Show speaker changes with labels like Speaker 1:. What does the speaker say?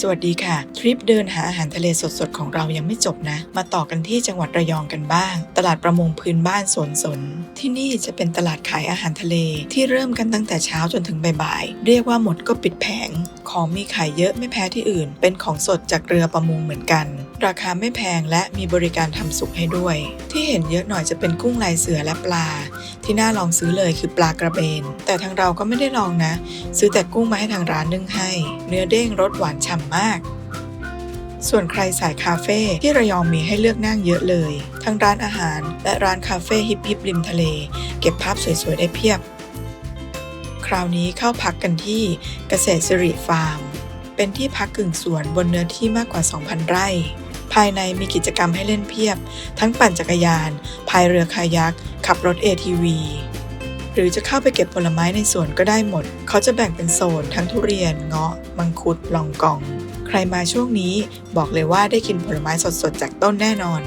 Speaker 1: สวัสดีค่ะ ทริปเดินหาอาหารทะเลสดๆ ของเรายังไม่จบนะ มาต่อกันที่จังหวัดระยองกันบ้าง ตลาดประมงพื้นบ้านสวนสน ที่นี่จะเป็นตลาดขายอาหารทะเล ที่เริ่มกันตั้งแต่เช้าจนถึงบ่ายๆเรียกว่าหมดก็ปิดแผงของมีขายเยอะไม่แพ้ที่อื่น เป็นของสดจากเรือประมงเหมือนกัน ราคาไม่แพงและมีบริการทำสุกให้ด้วย ที่เห็นเยอะหน่อยจะเป็นกุ้งลายเสือและปลา ที่น่าลองซื้อเลยคือปลากระเบน แต่ทางเราก็ไม่ได้ลองนะ ซื้อแต่กุ้งมาให้ทางร้านนึ่งให้ เนื้อเด้งรสหวานฉ่ำมากส่วนใครสายคาเฟ่ที่ระยองมีให้เลือกนั่งเยอะเลย ทั้งร้านอาหารและร้านคาเฟ่ฮิปฮิปริมทะเล เก็บภาพสวยๆได้เพียบ คราวนี้เข้าพักกันที่เกษตรสิริฟาร์ม เป็นที่พักกึ่งสวนบนเนื้อที่มากกว่า 2,000 ไร่ ภายในมีกิจกรรมให้เล่นเพียบ ทั้งปั่นจักรยาน พายเรือคายัก ขับรถ ATV หรือจะเข้าไปเก็บผลไม้ในสวนก็ได้หมด เขาจะแบ่งเป็นโซนทั้งทุเรียน เงาะ มังคุด ลองกอง ใครมาช่วงนี้บอกเลยว่าได้กินผลไม้สดๆจากต้นแน่นอน